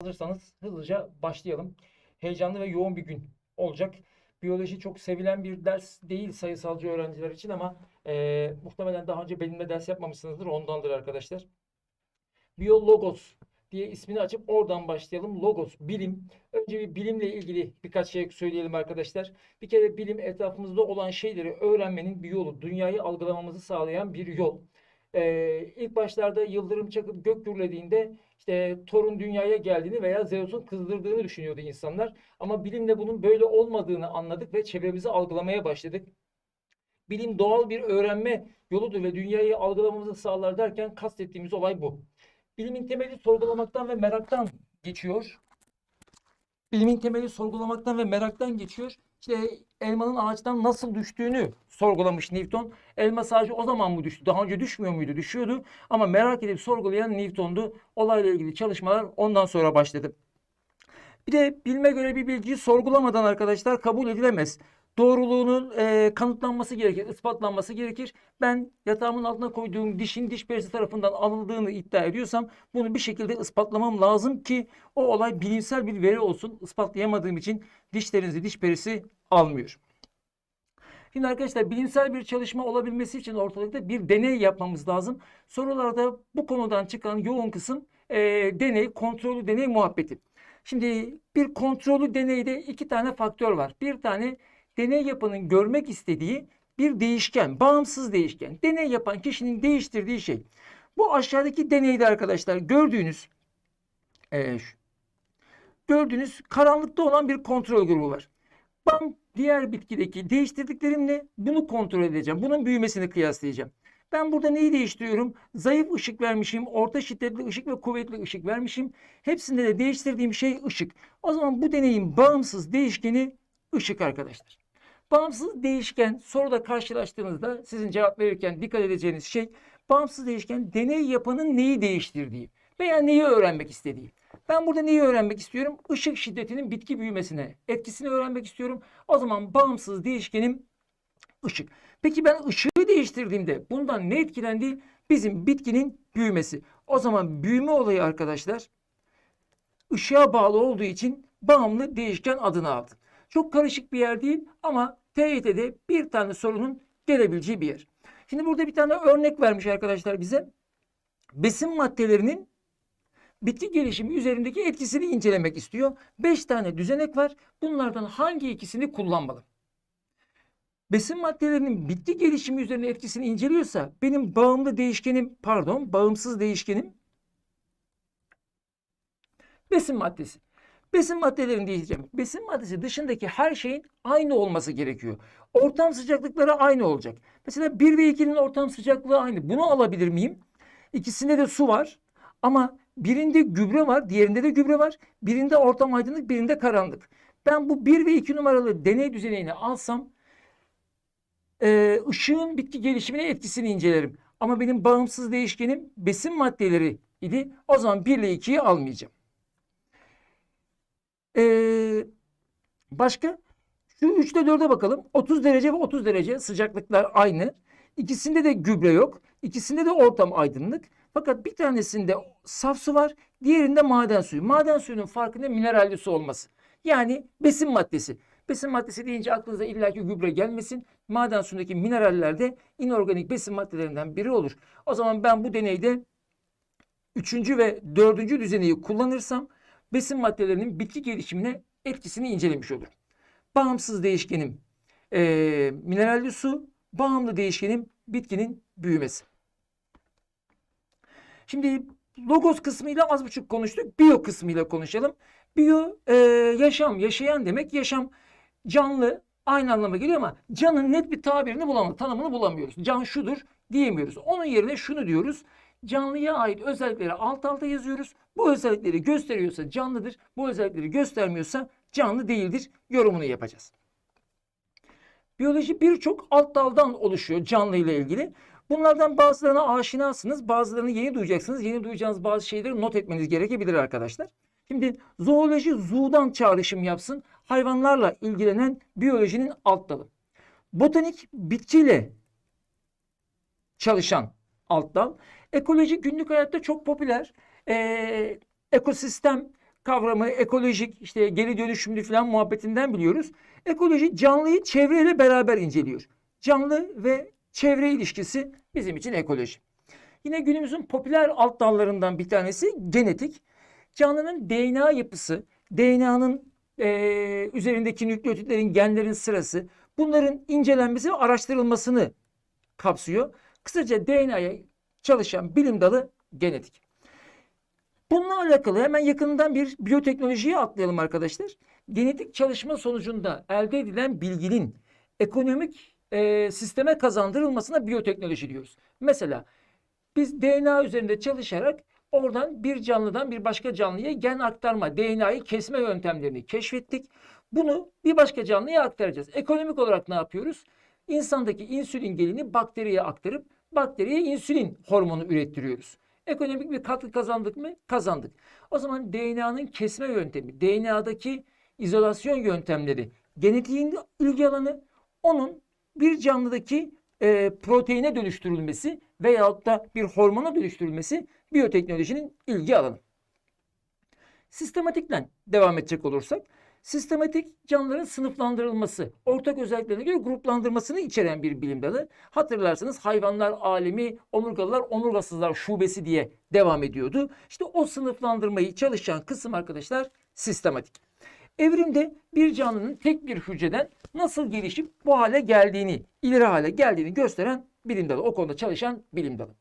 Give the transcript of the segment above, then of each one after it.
Hazırsanız hızlıca başlayalım. Heyecanlı ve yoğun bir gün olacak. Biyoloji çok sevilen bir ders değil sayısalcı öğrenciler için ama eee, muhtemelen daha önce benimle ders yapmamışsınızdır. Ondandır arkadaşlar. Biyologos diye ismini açıp oradan başlayalım. Logos, bilim. Önce bir bilimle ilgili birkaç şey söyleyelim arkadaşlar. Bir kere bilim etrafımızda olan şeyleri öğrenmenin bir yolu. Dünyayı algılamamızı sağlayan bir yol. Ee, ilk başlarda yıldırım çakıp gök gürlediğinde işte Thor'un dünyaya geldiğini veya Zeus'un kızdırdığını düşünüyordu insanlar. Ama bilimle bunun böyle olmadığını anladık ve çevremizi algılamaya başladık. Bilim doğal bir öğrenme yoludur ve dünyayı algılamamızı sağlar derken kastettiğimiz olay bu. Bilimin temeli sorgulamaktan ve meraktan geçiyor. Bilimin temeli sorgulamaktan ve meraktan geçiyor. İşte elmanın ağaçtan nasıl düştüğünü sorgulamış Newton. Elma sadece o zaman mı düştü? Daha önce düşmüyor muydu? Düşüyordu. Ama merak edip sorgulayan Newton'du. Olayla ilgili çalışmalar ondan sonra başladı. Bir de bilme göre bir bilgiyi sorgulamadan arkadaşlar kabul edilemez. Doğruluğunun e, kanıtlanması gerekir, ispatlanması gerekir. Ben yatağımın altına koyduğum dişin diş perisi tarafından alındığını iddia ediyorsam bunu bir şekilde ispatlamam lazım ki o olay bilimsel bir veri olsun. Ispatlayamadığım için dişlerinizi diş perisi almıyor. Şimdi arkadaşlar bilimsel bir çalışma olabilmesi için ortalıkta bir deney yapmamız lazım. Sorularda bu konudan çıkan yoğun kısım e, deney, kontrollü deney muhabbeti. Şimdi bir kontrollü deneyde iki tane faktör var. Bir tane deney yapanın görmek istediği bir değişken, bağımsız değişken. Deney yapan kişinin değiştirdiği şey. Bu aşağıdaki deneyde arkadaşlar gördüğünüz e, gördüğünüz karanlıkta olan bir kontrol grubu var. Ben diğer bitkideki değiştirdiklerimle bunu kontrol edeceğim. Bunun büyümesini kıyaslayacağım. Ben burada neyi değiştiriyorum? Zayıf ışık vermişim, orta şiddetli ışık ve kuvvetli ışık vermişim. Hepsinde de değiştirdiğim şey ışık. O zaman bu deneyin bağımsız değişkeni ışık arkadaşlar. Bağımsız değişken soruda karşılaştığınızda sizin cevap verirken dikkat edeceğiniz şey bağımsız değişken deney yapanın neyi değiştirdiği veya neyi öğrenmek istediği. Ben burada neyi öğrenmek istiyorum? Işık şiddetinin bitki büyümesine etkisini öğrenmek istiyorum. O zaman bağımsız değişkenim ışık. Peki ben ışığı değiştirdiğimde bundan ne etkilendi? Bizim bitkinin büyümesi. O zaman büyüme olayı arkadaşlar ışığa bağlı olduğu için bağımlı değişken adını aldı. Çok karışık bir yer değil ama TYT'de bir tane sorunun gelebileceği bir yer. Şimdi burada bir tane örnek vermiş arkadaşlar bize. Besin maddelerinin bitki gelişimi üzerindeki etkisini incelemek istiyor. 5 tane düzenek var. Bunlardan hangi ikisini kullanmalı? Besin maddelerinin bitki gelişimi üzerine etkisini inceliyorsa benim bağımlı değişkenim pardon bağımsız değişkenim besin maddesi. Besin maddelerini diyeceğim. Besin maddesi dışındaki her şeyin aynı olması gerekiyor. Ortam sıcaklıkları aynı olacak. Mesela 1 ve 2'nin ortam sıcaklığı aynı. Bunu alabilir miyim? İkisinde de su var. Ama birinde gübre var, diğerinde de gübre var. Birinde ortam aydınlık, birinde karanlık. Ben bu 1 ve 2 numaralı deney düzenini alsam e, ışığın bitki gelişimine etkisini incelerim. Ama benim bağımsız değişkenim besin maddeleri idi. O zaman 1 ile 2'yi almayacağım. Ee, başka? Şu 3 ile 4'e bakalım. 30 derece ve 30 derece sıcaklıklar aynı. İkisinde de gübre yok. İkisinde de ortam aydınlık. Fakat bir tanesinde saf su var. Diğerinde maden suyu. Maden suyunun farkı ne? Mineralli su olması. Yani besin maddesi. Besin maddesi deyince aklınıza illaki gübre gelmesin. Maden suyundaki mineraller de inorganik besin maddelerinden biri olur. O zaman ben bu deneyde üçüncü ve dördüncü düzeneyi kullanırsam besin maddelerinin bitki gelişimine etkisini incelemiş olurum. Bağımsız değişkenim eee mineralli su, bağımlı değişkenim bitkinin büyümesi. Şimdi logos kısmıyla az buçuk konuştuk. Biyo kısmıyla konuşalım. Biyo eee, yaşam, yaşayan demek. Yaşam canlı aynı anlama geliyor ama canın net bir tabirini bulamıyoruz, tanımını bulamıyoruz. Can şudur diyemiyoruz. Onun yerine şunu diyoruz. Canlıya ait özellikleri alt alta yazıyoruz. Bu özellikleri gösteriyorsa canlıdır. Bu özellikleri göstermiyorsa canlı değildir. Yorumunu yapacağız. Biyoloji birçok alt daldan oluşuyor canlı ile ilgili. Bunlardan bazılarına aşinasınız, bazılarını yeni duyacaksınız. Yeni duyacağınız bazı şeyleri not etmeniz gerekebilir arkadaşlar. Şimdi zooloji zoo'dan çağrışım yapsın. Hayvanlarla ilgilenen biyolojinin alt dalı. Botanik bitkiyle çalışan alt dal. Ekoloji günlük hayatta çok popüler. Ee, ekosistem kavramı ekolojik işte geri dönüşümlü falan muhabbetinden biliyoruz. Ekoloji canlıyı çevreyle beraber inceliyor. Canlı ve çevre ilişkisi bizim için ekoloji. Yine günümüzün popüler alt dallarından bir tanesi genetik. Canlının DNA yapısı, DNA'nın eee, üzerindeki nükleotitlerin, genlerin sırası, bunların incelenmesi ve araştırılmasını kapsıyor. Kısaca DNA'ya çalışan bilim dalı genetik. Bununla alakalı hemen yakından bir biyoteknolojiye atlayalım arkadaşlar. Genetik çalışma sonucunda elde edilen bilginin ekonomik eee, sisteme kazandırılmasına biyoteknoloji diyoruz. Mesela biz DNA üzerinde çalışarak oradan bir canlıdan bir başka canlıya gen aktarma, DNA'yı kesme yöntemlerini keşfettik. Bunu bir başka canlıya aktaracağız. Ekonomik olarak ne yapıyoruz? İnsandaki insülin genini bakteriye aktarıp bakteriye insülin hormonu ürettiriyoruz. Ekonomik bir katkı kazandık mı? Kazandık. O zaman DNA'nın kesme yöntemi, DNA'daki izolasyon yöntemleri, genetiğin ilgi alanı, onun bir canlıdaki e, proteine dönüştürülmesi veyahut da bir hormona dönüştürülmesi biyoteknolojinin ilgi alanı. Sistematikten devam edecek olursak, sistematik canlıların sınıflandırılması, ortak özelliklerine göre gruplandırmasını içeren bir bilim dalı. Hatırlarsanız hayvanlar alemi, omurgalılar, omurgasızlar şubesi diye devam ediyordu. İşte o sınıflandırmayı çalışan kısım arkadaşlar sistematik. Evrimde bir canlının tek bir hücreden nasıl gelişip bu hale geldiğini, ileri hale geldiğini gösteren bilim dalı. O konuda çalışan bilim dalı.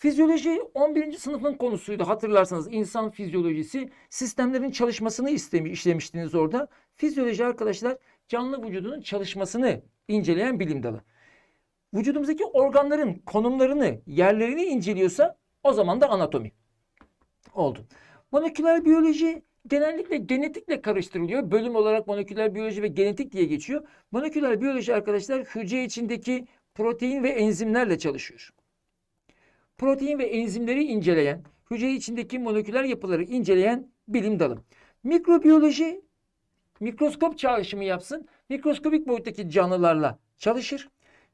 Fizyoloji 11. sınıfın konusuydu. Hatırlarsanız insan fizyolojisi sistemlerin çalışmasını istemi, işlemiştiniz orada. Fizyoloji arkadaşlar canlı vücudunun çalışmasını inceleyen bilim dalı. Vücudumuzdaki organların konumlarını, yerlerini inceliyorsa o zaman da anatomi oldu. Moleküler biyoloji genellikle genetikle karıştırılıyor. Bölüm olarak moleküler biyoloji ve genetik diye geçiyor. Moleküler biyoloji arkadaşlar hücre içindeki protein ve enzimlerle çalışıyor. Protein ve enzimleri inceleyen, hücre içindeki moleküler yapıları inceleyen bilim dalı. Mikrobiyoloji mikroskop çalışımı yapsın. Mikroskopik boyuttaki canlılarla çalışır.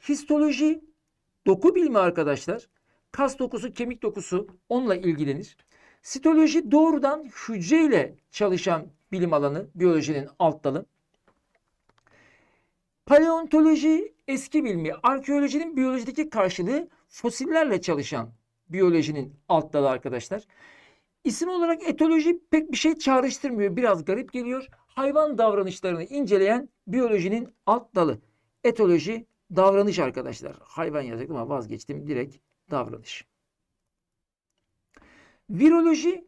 Histoloji doku bilimi arkadaşlar. Kas dokusu, kemik dokusu onunla ilgilenir. Sitoloji doğrudan hücreyle çalışan bilim alanı, biyolojinin alt dalı. Paleontoloji eski bilimi, arkeolojinin biyolojideki karşılığı fosillerle çalışan biyolojinin alt dalı arkadaşlar. İsim olarak etoloji pek bir şey çağrıştırmıyor. Biraz garip geliyor. Hayvan davranışlarını inceleyen biyolojinin alt dalı. Etoloji davranış arkadaşlar. Hayvan yazacaktım ama vazgeçtim. Direkt davranış. Viroloji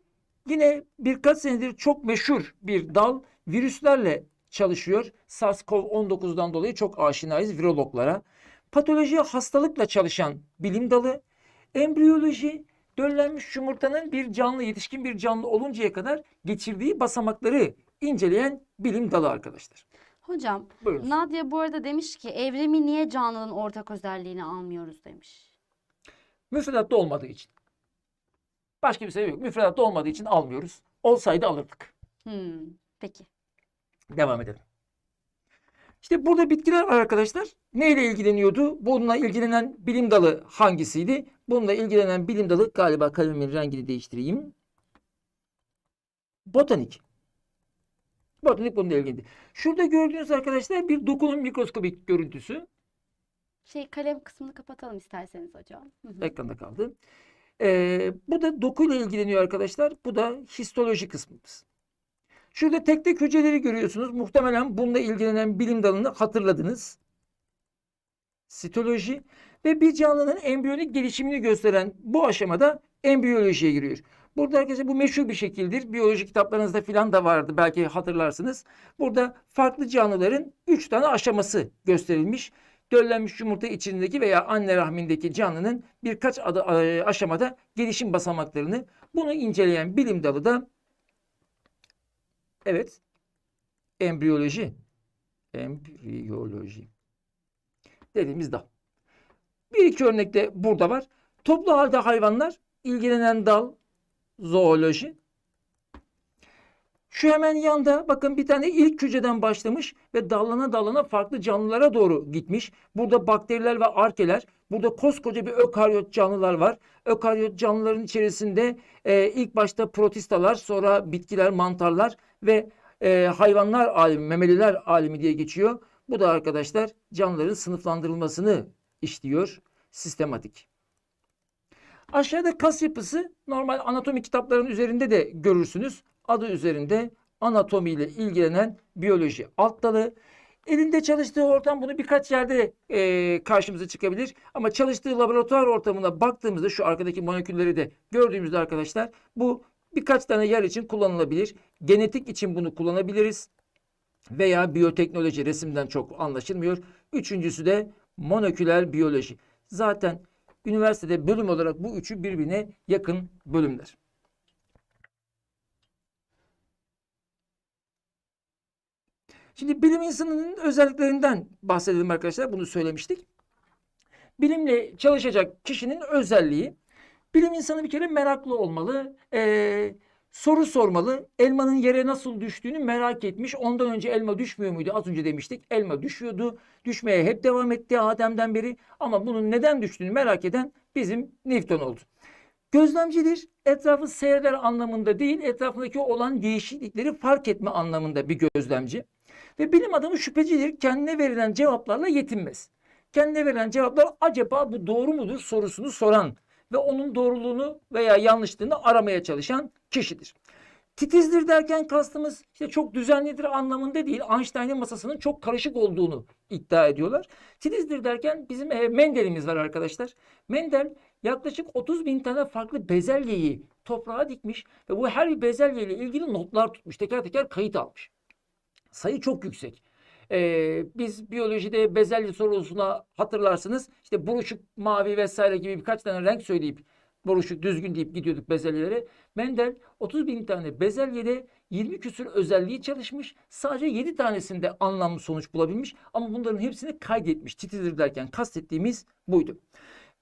yine birkaç senedir çok meşhur bir dal. Virüslerle çalışıyor. SARS-CoV-19'dan dolayı çok aşinayız virologlara. Patoloji hastalıkla çalışan bilim dalı. Embriyoloji döllenmiş yumurtanın bir canlı, yetişkin bir canlı oluncaya kadar geçirdiği basamakları inceleyen bilim dalı arkadaşlar. Hocam, Buyurun. Nadia bu arada demiş ki evrimi niye canlının ortak özelliğini almıyoruz demiş. Müfredatta olmadığı için. Başka bir sebep yok. Müfredatta olmadığı için almıyoruz. Olsaydı alırdık. Hmm, peki. Devam edelim. İşte burada bitkiler var arkadaşlar. Neyle ilgileniyordu? Bununla ilgilenen bilim dalı hangisiydi? Bununla ilgilenen bilim dalı galiba kalemimin rengini değiştireyim. Botanik. Botanik bununla ilgili. Şurada gördüğünüz arkadaşlar bir dokunun mikroskobik görüntüsü. Şey kalem kısmını kapatalım isterseniz hocam. Ekranda kaldı. Ee, bu da dokuyla ilgileniyor arkadaşlar. Bu da histoloji kısmımız. Şurada tek tek hücreleri görüyorsunuz. Muhtemelen bununla ilgilenen bilim dalını hatırladınız. Sitoloji ve bir canlının embriyonik gelişimini gösteren bu aşamada embriyolojiye giriyor. Burada arkadaşlar bu meşhur bir şekildir. Biyoloji kitaplarınızda filan da vardı. Belki hatırlarsınız. Burada farklı canlıların 3 tane aşaması gösterilmiş. Döllenmiş yumurta içindeki veya anne rahmindeki canlının birkaç adı, e, aşamada gelişim basamaklarını bunu inceleyen bilim dalı da evet embriyoloji embriyoloji dediğimiz dal. Bir iki örnek de burada var. Toplu halde hayvanlar ilgilenen dal zooloji. Şu hemen yanda bakın bir tane ilk hücreden başlamış ve dallana dallana farklı canlılara doğru gitmiş. Burada bakteriler ve arkeler, burada koskoca bir ökaryot canlılar var. Ökaryot canlıların içerisinde e, ilk başta protistalar, sonra bitkiler, mantarlar ve e, hayvanlar alemi, memeliler alemi diye geçiyor. Bu da arkadaşlar canlıların sınıflandırılmasını işliyor sistematik. Aşağıda kas yapısı normal anatomi kitaplarının üzerinde de görürsünüz. Adı üzerinde anatomiyle ilgilenen biyoloji alt dalı. Elinde çalıştığı ortam bunu birkaç yerde e, karşımıza çıkabilir. Ama çalıştığı laboratuvar ortamına baktığımızda şu arkadaki molekülleri de gördüğümüzde arkadaşlar bu birkaç tane yer için kullanılabilir. Genetik için bunu kullanabiliriz. Veya biyoteknoloji resimden çok anlaşılmıyor. Üçüncüsü de moleküler biyoloji. Zaten üniversitede bölüm olarak bu üçü birbirine yakın bölümler. Şimdi bilim insanının özelliklerinden bahsedelim arkadaşlar. Bunu söylemiştik. Bilimle çalışacak kişinin özelliği bilim insanı bir kere meraklı olmalı. Ee, soru sormalı. Elmanın yere nasıl düştüğünü merak etmiş. Ondan önce elma düşmüyor muydu? Az önce demiştik. Elma düşüyordu. Düşmeye hep devam etti Adem'den beri. Ama bunun neden düştüğünü merak eden bizim Newton oldu. Gözlemcidir. Etrafı seyreder anlamında değil, etrafındaki olan değişiklikleri fark etme anlamında bir gözlemci. Ve bilim adamı şüphecidir. Kendine verilen cevaplarla yetinmez. Kendine verilen cevaplar acaba bu doğru mudur sorusunu soran ve onun doğruluğunu veya yanlışlığını aramaya çalışan kişidir. Titizdir derken kastımız işte çok düzenlidir anlamında değil. Einstein'ın masasının çok karışık olduğunu iddia ediyorlar. Titizdir derken bizim e, Mendel'imiz var arkadaşlar. Mendel yaklaşık 30 bin tane farklı bezelyeyi toprağa dikmiş ve bu her bir bezelye ile ilgili notlar tutmuş. Teker teker kayıt almış. Sayı çok yüksek. Ee, biz biyolojide bezelye sorusuna hatırlarsınız işte buruşuk mavi vesaire gibi birkaç tane renk söyleyip buruşuk düzgün deyip gidiyorduk bezelyelere. Mendel 30 bin tane bezelyede 20 küsür özelliği çalışmış. Sadece 7 tanesinde anlamlı sonuç bulabilmiş. Ama bunların hepsini kaydetmiş. Titizdir derken kastettiğimiz buydu.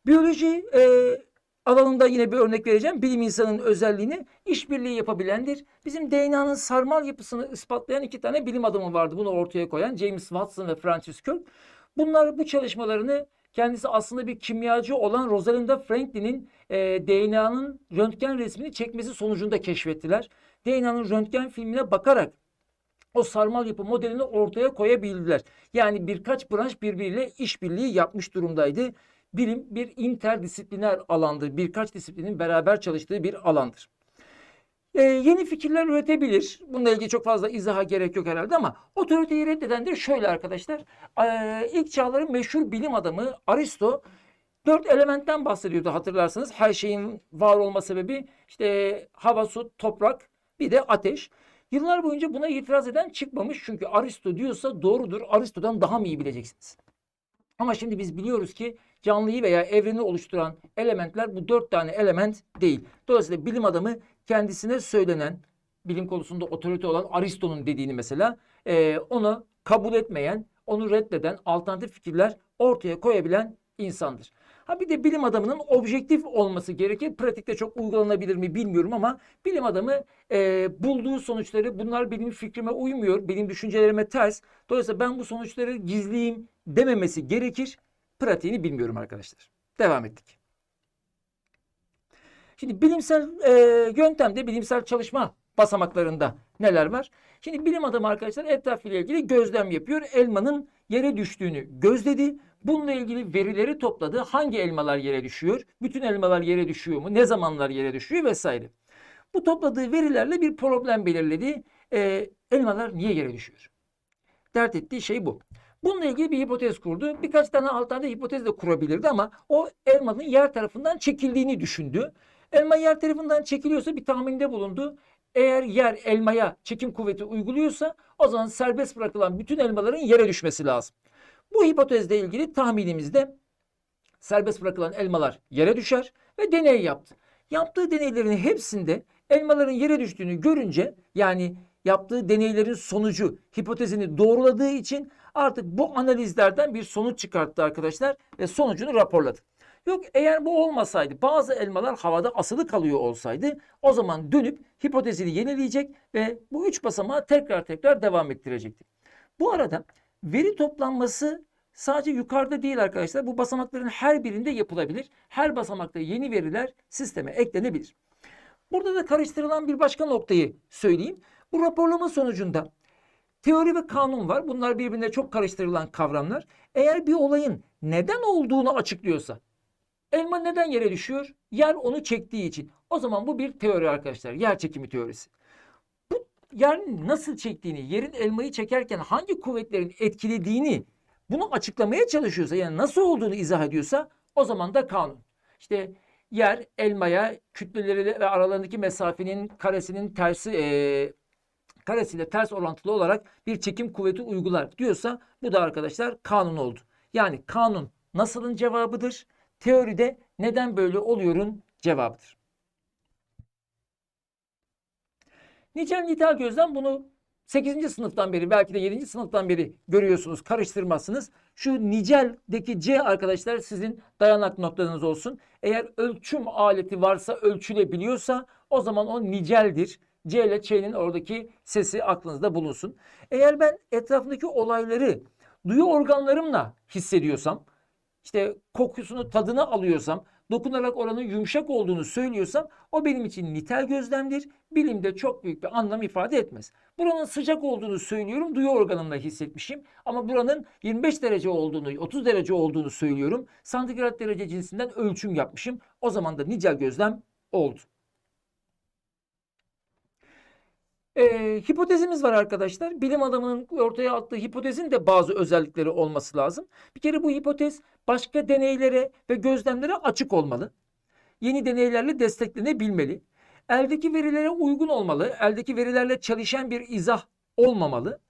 Biyoloji e, alanında yine bir örnek vereceğim. Bilim insanının özelliğini işbirliği yapabilendir. Bizim DNA'nın sarmal yapısını ispatlayan iki tane bilim adamı vardı. Bunu ortaya koyan James Watson ve Francis Crick. Bunlar bu çalışmalarını kendisi aslında bir kimyacı olan Rosalinda Franklin'in e, DNA'nın röntgen resmini çekmesi sonucunda keşfettiler. DNA'nın röntgen filmine bakarak o sarmal yapı modelini ortaya koyabildiler. Yani birkaç branş birbiriyle işbirliği yapmış durumdaydı. Bilim bir interdisipliner alandır. Birkaç disiplinin beraber çalıştığı bir alandır. Ee, yeni fikirler üretebilir. Bununla ilgili çok fazla izaha gerek yok herhalde ama otoriteyi reddeden de şöyle arkadaşlar. Ee, ilk çağların meşhur bilim adamı Aristo dört elementten bahsediyordu hatırlarsanız. Her şeyin var olma sebebi işte hava, su, toprak bir de ateş. Yıllar boyunca buna itiraz eden çıkmamış. Çünkü Aristo diyorsa doğrudur. Aristo'dan daha mı iyi bileceksiniz? Ama şimdi biz biliyoruz ki canlıyı veya evreni oluşturan elementler bu dört tane element değil. Dolayısıyla bilim adamı kendisine söylenen bilim konusunda otorite olan Aristo'nun dediğini mesela e, onu kabul etmeyen, onu reddeden alternatif fikirler ortaya koyabilen insandır. Ha bir de bilim adamının objektif olması gerekir. Pratikte çok uygulanabilir mi bilmiyorum ama bilim adamı e, bulduğu sonuçları bunlar benim fikrime uymuyor, benim düşüncelerime ters. Dolayısıyla ben bu sonuçları gizleyeyim dememesi gerekir. Pratiğini bilmiyorum arkadaşlar. Devam ettik. Şimdi bilimsel e, yöntemde, bilimsel çalışma basamaklarında neler var? Şimdi bilim adamı arkadaşlar etrafıyla ilgili gözlem yapıyor. Elmanın yere düştüğünü gözledi. Bununla ilgili verileri topladı. Hangi elmalar yere düşüyor? Bütün elmalar yere düşüyor mu? Ne zamanlar yere düşüyor vesaire. Bu topladığı verilerle bir problem belirledi. E, elmalar niye yere düşüyor? Dert ettiği şey bu. Bununla ilgili bir hipotez kurdu. Birkaç tane alternatif hipotez de kurabilirdi ama o elmanın yer tarafından çekildiğini düşündü. Elma yer tarafından çekiliyorsa bir tahminde bulundu. Eğer yer elmaya çekim kuvveti uyguluyorsa o zaman serbest bırakılan bütün elmaların yere düşmesi lazım. Bu hipotezle ilgili tahminimizde serbest bırakılan elmalar yere düşer ve deney yaptı. Yaptığı deneylerin hepsinde elmaların yere düştüğünü görünce yani yaptığı deneylerin sonucu hipotezini doğruladığı için artık bu analizlerden bir sonuç çıkarttı arkadaşlar ve sonucunu raporladı. Yok eğer bu olmasaydı bazı elmalar havada asılı kalıyor olsaydı o zaman dönüp hipotezini yenileyecek ve bu üç basamağı tekrar tekrar devam ettirecekti. Bu arada veri toplanması sadece yukarıda değil arkadaşlar. Bu basamakların her birinde yapılabilir. Her basamakta yeni veriler sisteme eklenebilir. Burada da karıştırılan bir başka noktayı söyleyeyim. Bu raporlama sonucunda teori ve kanun var. Bunlar birbirine çok karıştırılan kavramlar. Eğer bir olayın neden olduğunu açıklıyorsa, elma neden yere düşüyor? Yer onu çektiği için. O zaman bu bir teori arkadaşlar. Yer çekimi teorisi. Bu yerin nasıl çektiğini, yerin elmayı çekerken hangi kuvvetlerin etkilediğini bunu açıklamaya çalışıyorsa, yani nasıl olduğunu izah ediyorsa o zaman da kanun. İşte yer elmaya kütleleri ve aralarındaki mesafenin karesinin tersi eee karesiyle ters orantılı olarak bir çekim kuvveti uygular diyorsa bu da arkadaşlar kanun oldu. Yani kanun nasılın cevabıdır. Teoride neden böyle oluyorun cevabıdır. Nicel nitel gözlem bunu 8. sınıftan beri belki de 7. sınıftan beri görüyorsunuz karıştırmazsınız. Şu niceldeki C arkadaşlar sizin dayanak noktanız olsun. Eğer ölçüm aleti varsa ölçülebiliyorsa o zaman o niceldir. C ile Ç'nin oradaki sesi aklınızda bulunsun. Eğer ben etrafındaki olayları duyu organlarımla hissediyorsam, işte kokusunu, tadını alıyorsam, dokunarak oranın yumuşak olduğunu söylüyorsam o benim için nitel gözlemdir. Bilimde çok büyük bir anlam ifade etmez. Buranın sıcak olduğunu söylüyorum, duyu organımla hissetmişim. Ama buranın 25 derece olduğunu, 30 derece olduğunu söylüyorum. Santigrat derece cinsinden ölçüm yapmışım. O zaman da nicel gözlem oldu. Ee, hipotezimiz var arkadaşlar. Bilim adamının ortaya attığı hipotezin de bazı özellikleri olması lazım. Bir kere bu hipotez başka deneylere ve gözlemlere açık olmalı. Yeni deneylerle desteklenebilmeli. Eldeki verilere uygun olmalı. Eldeki verilerle çalışan bir izah olmamalı.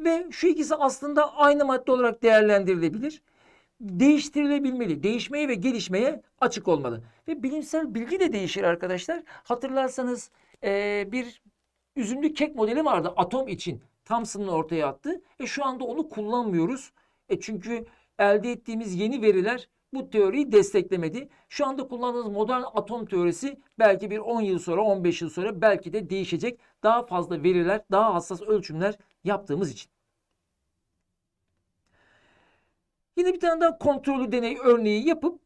Ve şu ikisi aslında aynı madde olarak değerlendirilebilir. Değiştirilebilmeli. Değişmeye ve gelişmeye açık olmalı. Ve bilimsel bilgi de değişir arkadaşlar. Hatırlarsanız eee, bir üzümlü kek modeli vardı atom için. Thomson'ın ortaya attı. E şu anda onu kullanmıyoruz. E çünkü elde ettiğimiz yeni veriler bu teoriyi desteklemedi. Şu anda kullandığımız modern atom teorisi belki bir 10 yıl sonra, 15 yıl sonra belki de değişecek. Daha fazla veriler, daha hassas ölçümler yaptığımız için. Yine bir tane daha kontrollü deney örneği yapıp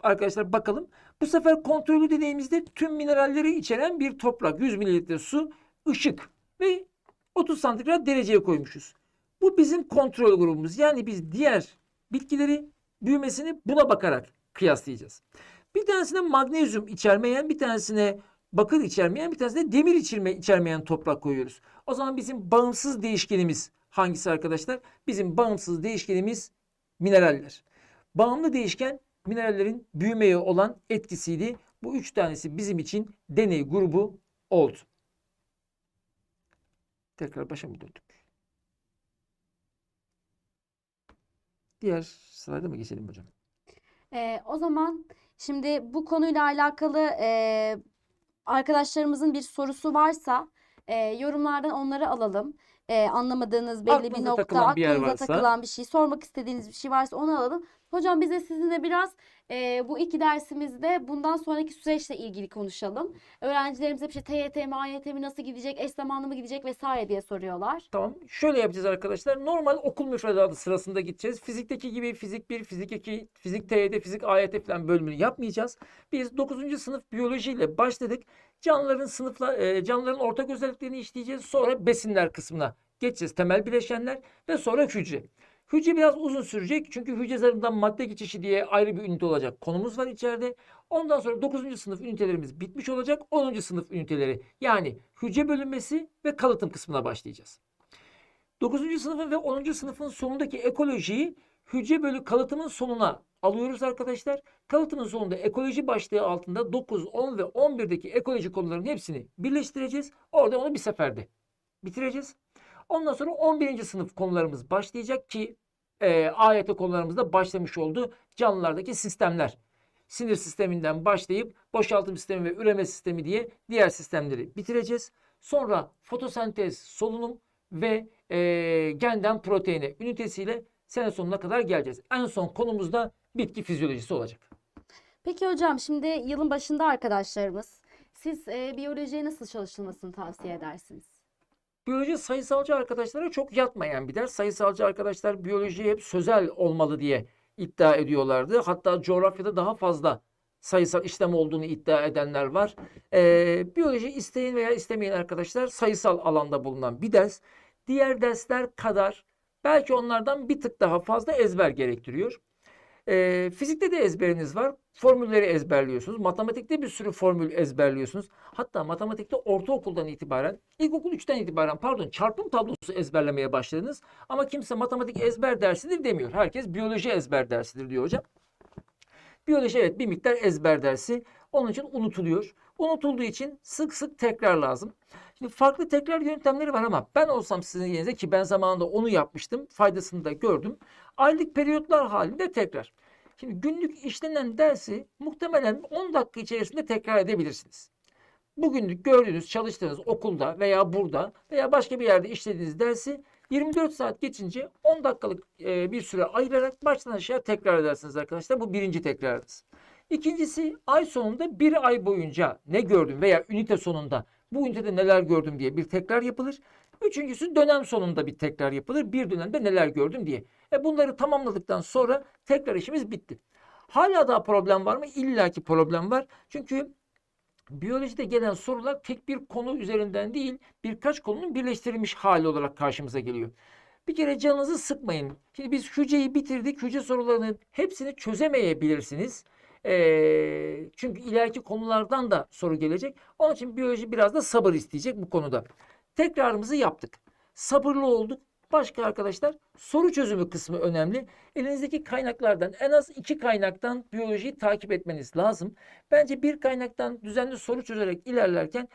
arkadaşlar bakalım. Bu sefer kontrollü deneyimizde tüm mineralleri içeren bir toprak, 100 mililitre su, ışık ve 30 santigrat dereceye koymuşuz. Bu bizim kontrol grubumuz. Yani biz diğer bitkileri büyümesini buna bakarak kıyaslayacağız. Bir tanesine magnezyum içermeyen, bir tanesine bakır içermeyen, bir tanesine demir içirme, içermeyen toprak koyuyoruz. O zaman bizim bağımsız değişkenimiz hangisi arkadaşlar? Bizim bağımsız değişkenimiz mineraller. Bağımlı değişken minerallerin büyümeye olan etkisiydi. Bu üç tanesi bizim için deney grubu oldu. Tekrar başa mı döndük? Diğer slayda mı geçelim hocam? Ee, o zaman şimdi bu konuyla alakalı e, arkadaşlarımızın bir sorusu varsa e, yorumlardan onları alalım. E, anlamadığınız belli bir Aklınıza nokta, takılan bir aklınıza varsa. takılan bir şey, sormak istediğiniz bir şey varsa onu alalım. Hocam biz de sizinle biraz e, bu iki dersimizde bundan sonraki süreçle ilgili konuşalım. Öğrencilerimize bir şey TYT mi, AYT mi nasıl gidecek, eş zamanlı mı gidecek vesaire diye soruyorlar. Tamam. Şöyle yapacağız arkadaşlar. Normal okul müfredatı sırasında gideceğiz. Fizikteki gibi fizik 1, fizik 2, fizik TYT, fizik AYT falan bölümünü yapmayacağız. Biz 9. sınıf biyolojiyle başladık. Canlıların sınıfla e, canlıların ortak özelliklerini işleyeceğiz. Sonra besinler kısmına geçeceğiz. Temel bileşenler ve sonra hücre. Hücre biraz uzun sürecek çünkü hücre zarından madde geçişi diye ayrı bir ünite olacak. Konumuz var içeride. Ondan sonra 9. sınıf ünitelerimiz bitmiş olacak. 10. sınıf üniteleri yani hücre bölünmesi ve kalıtım kısmına başlayacağız. 9. sınıfın ve 10. sınıfın sonundaki ekolojiyi hücre bölü kalıtımın sonuna alıyoruz arkadaşlar. Kalıtımın sonunda ekoloji başlığı altında 9, 10 ve 11'deki ekoloji konularının hepsini birleştireceğiz. Orada onu bir seferde bitireceğiz. Ondan sonra 11. sınıf konularımız başlayacak ki e, AYT konularımızda başlamış oldu. Canlılardaki sistemler. Sinir sisteminden başlayıp boşaltım sistemi ve üreme sistemi diye diğer sistemleri bitireceğiz. Sonra fotosentez, solunum ve e, genden proteine ünitesiyle sene sonuna kadar geleceğiz. En son konumuz da bitki fizyolojisi olacak. Peki hocam şimdi yılın başında arkadaşlarımız siz e, biyolojiye nasıl çalışılmasını tavsiye edersiniz? Biyoloji sayısalcı arkadaşlara çok yatmayan bir ders. Sayısalcı arkadaşlar biyoloji hep sözel olmalı diye iddia ediyorlardı. Hatta coğrafyada daha fazla sayısal işlem olduğunu iddia edenler var. Ee, biyoloji isteyen veya istemeyen arkadaşlar sayısal alanda bulunan bir ders. Diğer dersler kadar belki onlardan bir tık daha fazla ezber gerektiriyor. Ee, fizikte de ezberiniz var. Formülleri ezberliyorsunuz. Matematikte bir sürü formül ezberliyorsunuz. Hatta matematikte ortaokuldan itibaren, ilkokul 3'ten itibaren pardon çarpım tablosu ezberlemeye başladınız. Ama kimse matematik ezber dersidir demiyor. Herkes biyoloji ezber dersidir diyor hocam. Biyoloji evet bir miktar ezber dersi. Onun için unutuluyor. Unutulduğu için sık sık tekrar lazım. Şimdi farklı tekrar yöntemleri var ama ben olsam sizin yerinize ki ben zamanında onu yapmıştım. Faydasını da gördüm. Aylık periyotlar halinde tekrar. Şimdi günlük işlenen dersi muhtemelen 10 dakika içerisinde tekrar edebilirsiniz. Bugünlük gördüğünüz, çalıştığınız okulda veya burada veya başka bir yerde işlediğiniz dersi 24 saat geçince 10 dakikalık e, bir süre ayırarak baştan aşağı tekrar edersiniz arkadaşlar. Bu birinci tekrarınız. İkincisi ay sonunda bir ay boyunca ne gördüm veya ünite sonunda bu ünitede neler gördüm diye bir tekrar yapılır. Üçüncüsü dönem sonunda bir tekrar yapılır. Bir dönemde neler gördüm diye. E bunları tamamladıktan sonra tekrar işimiz bitti. Hala daha problem var mı? İlla ki problem var. Çünkü biyolojide gelen sorular tek bir konu üzerinden değil birkaç konunun birleştirilmiş hali olarak karşımıza geliyor. Bir kere canınızı sıkmayın. Şimdi biz hücreyi bitirdik. Hücre sorularının hepsini çözemeyebilirsiniz. Ee, çünkü ileriki konulardan da soru gelecek. Onun için biyoloji biraz da sabır isteyecek bu konuda. Tekrarımızı yaptık. Sabırlı olduk. Başka arkadaşlar soru çözümü kısmı önemli. Elinizdeki kaynaklardan en az iki kaynaktan biyolojiyi takip etmeniz lazım. Bence bir kaynaktan düzenli soru çözerek ilerlerken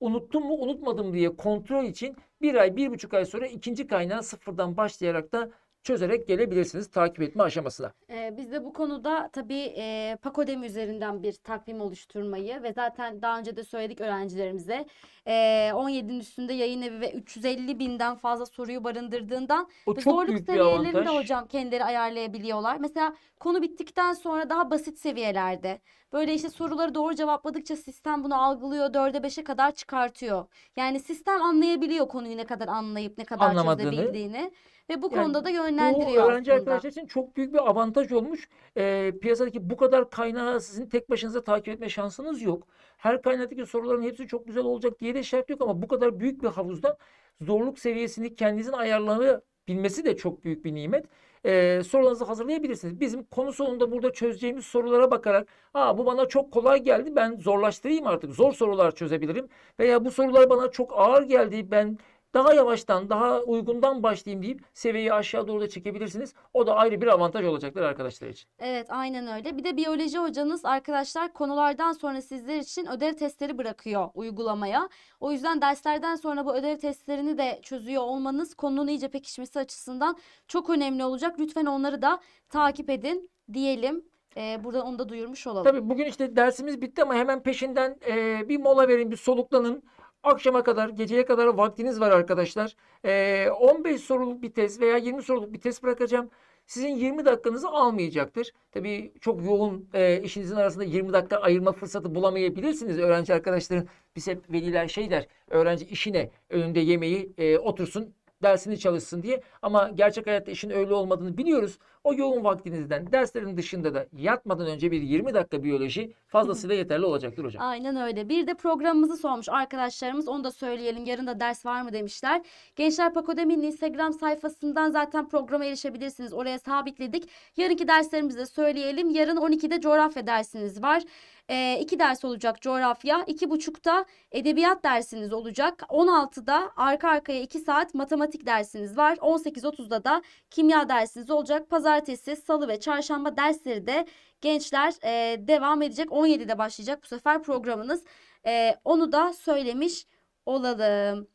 unuttum mu unutmadım diye kontrol için bir ay bir buçuk ay sonra ikinci kaynağı sıfırdan başlayarak da çözerek gelebilirsiniz takip etme aşamasına. Ee, biz de bu konuda tabii e, Pakodemi üzerinden bir takvim oluşturmayı ve zaten daha önce de söyledik öğrencilerimize e, 17'nin üstünde yayın evi ve 350 binden fazla soruyu barındırdığından O ve çok zorluk büyük bir seviyelerini de avantaj. hocam kendileri ayarlayabiliyorlar. Mesela konu bittikten sonra daha basit seviyelerde böyle işte soruları doğru cevapladıkça sistem bunu algılıyor 4'e 5'e kadar çıkartıyor. Yani sistem anlayabiliyor konuyu ne kadar anlayıp ne kadar Anlamadığını. çözebildiğini ve bu Yani konuda da Bu yönlendiriyor öğrenci aslında. arkadaşlar için çok büyük bir avantaj olmuş. Ee, piyasadaki bu kadar kaynağı sizin tek başınıza takip etme şansınız yok. Her kaynaktaki soruların hepsi çok güzel olacak diye de şart yok ama bu kadar büyük bir havuzda zorluk seviyesini kendinizin ayarlayabilmesi de çok büyük bir nimet. Ee, sorularınızı hazırlayabilirsiniz. Bizim konu sonunda burada çözeceğimiz sorulara bakarak ha bu bana çok kolay geldi ben zorlaştırayım artık zor sorular çözebilirim veya bu sorular bana çok ağır geldi ben daha yavaştan, daha uygundan başlayayım deyip seviyeyi aşağı doğru da çekebilirsiniz. O da ayrı bir avantaj olacaktır arkadaşlar için. Evet, aynen öyle. Bir de biyoloji hocanız arkadaşlar konulardan sonra sizler için ödev testleri bırakıyor uygulamaya. O yüzden derslerden sonra bu ödev testlerini de çözüyor olmanız konunun iyice pekişmesi açısından çok önemli olacak. Lütfen onları da takip edin diyelim. Ee, burada onu da duyurmuş olalım. Tabii bugün işte dersimiz bitti ama hemen peşinden e, bir mola verin, bir soluklanın. Akşama kadar, geceye kadar vaktiniz var arkadaşlar. E, 15 soruluk bir test veya 20 soruluk bir test bırakacağım. Sizin 20 dakikanızı almayacaktır. Tabii çok yoğun e, işinizin arasında 20 dakika ayırma fırsatı bulamayabilirsiniz öğrenci arkadaşların. Biz hep veliler şey der, öğrenci işine önünde yemeği e, otursun dersini çalışsın diye. Ama gerçek hayatta işin öyle olmadığını biliyoruz. O yoğun vaktinizden derslerin dışında da yatmadan önce bir 20 dakika biyoloji fazlasıyla yeterli olacaktır hocam. Aynen öyle. Bir de programımızı sormuş arkadaşlarımız. Onu da söyleyelim. Yarın da ders var mı demişler. Gençler Pakodemi'nin Instagram sayfasından zaten programa erişebilirsiniz. Oraya sabitledik. Yarınki derslerimizi de söyleyelim. Yarın 12'de coğrafya dersiniz var. Ee, iki ders olacak coğrafya. iki buçukta edebiyat dersiniz olacak. 16'da arka arkaya 2 saat matematik dersiniz var. 18.30'da da kimya dersiniz olacak. Pazartesi, salı ve çarşamba dersleri de gençler e, devam edecek. 17'de başlayacak bu sefer programınız. E, onu da söylemiş olalım.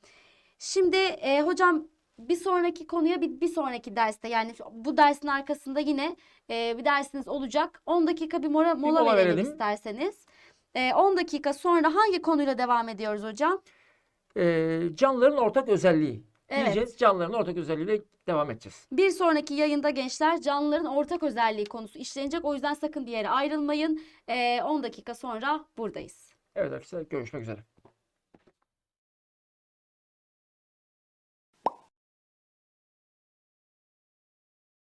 Şimdi e, hocam bir sonraki konuya bir, bir sonraki derste yani bu dersin arkasında yine e, bir dersiniz olacak. 10 dakika bir mola, mola mola verelim, verelim. isterseniz. E, 10 dakika sonra hangi konuyla devam ediyoruz hocam? Ee, canlıların ortak özelliği. Evet. diyeceğiz. Canlıların ortak özelliğiyle devam edeceğiz. Bir sonraki yayında gençler canlıların ortak özelliği konusu işlenecek. O yüzden sakın bir yere ayrılmayın. Ee, 10 dakika sonra buradayız. Evet arkadaşlar görüşmek üzere.